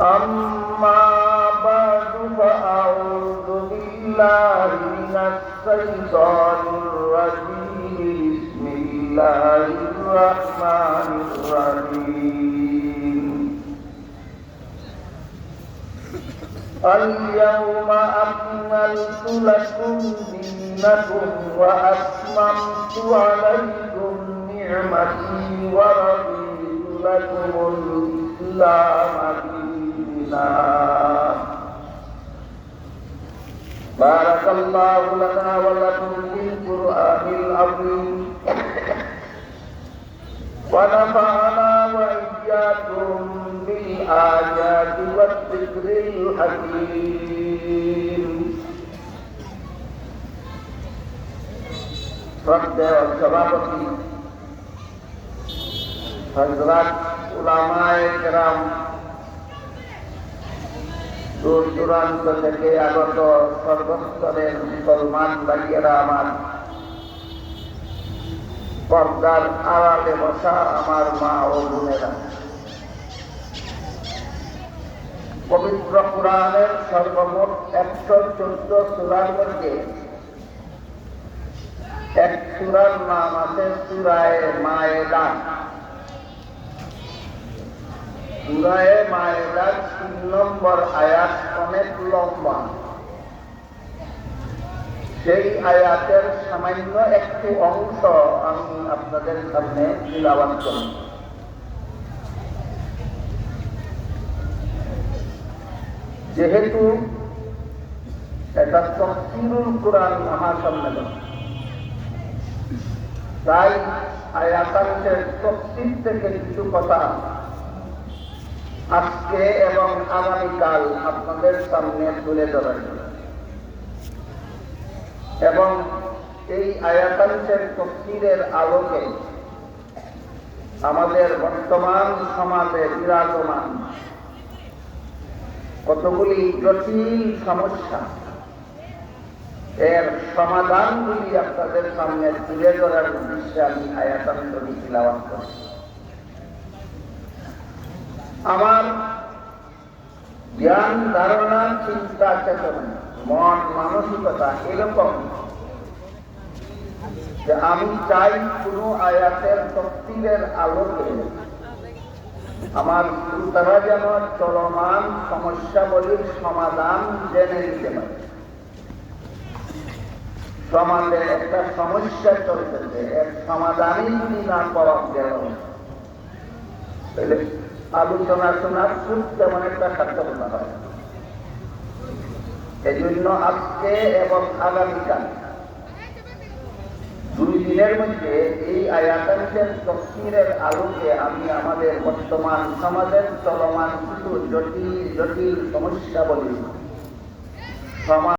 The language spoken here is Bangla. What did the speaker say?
أما بعد فأعوذ بالله من الشيطان الرجيم بسم الله الرحمن الرحيم اليوم أكملت لكم دينكم وأتممت عليكم نعمتي ورضيت لكم الإسلام النار بارك الله لنا ولكم في القرآن العظيم ونفعنا وإياكم بالآيات والذكر الحكيم رد السبابة حضرات علماء کرام দূর দূরান্ত থেকে আগত সর্বস্তরের মুসলমান ভাইয়েরা আমার পর্দার আড়ালে বসা আমার মা ও বোনেরা। পবিত্র পুরাণের সর্বমোট একশো চোদ্দ সুরার মধ্যে এক সুরার নাম আছে সুরায় মায়েদা। সুরায় তিন নম্বর আয়াত অনেক লম্বা সেই আয়াতের সামান্য একটি অংশ আমি আপনাদের সামনে করি যেহেতু এটা তফসিরুল কোরআন মহাসম্মেলন, তাই আয়াতাংশের তফসির থেকে কিছু কথা আজকে এবং আগামীকাল আপনাদের সামনে তুলে ধরার এবং এই আয়াতাংশের তফসিরের আলোকে আমাদের বর্তমান সমাজে বিরাজমান কতগুলি জটিল সমস্যা এর সমাধানগুলি আপনাদের সামনে তুলে ধরার উদ্দেশ্যে আমি আয়াতান্তরি তিলাওয়াত করি আমার জ্ঞান, ধারণা, চিন্তা, চেতনা, মন, মানসিকতা এরকম যে আমি চাই কোন আয়াতের তফসিলের আলোকে আমার তারা যেন চলমান সমস্যাবলীর সমাধান জেনে নিতে পারে। সমাজে একটা সমস্যা চলতেছে, এর সমাধানই যদি না। পাওয়া গেল আলোচনা খুব তেমন একটা হয়। এই জন্য আজকে এবং আগামীকাল দুই দিনের মধ্যে এই তফসিরের আলোকে আমি আমাদের বর্তমান সমাজের চলমান কিছু জটিল জটিল সমস্যা বলি সমাজ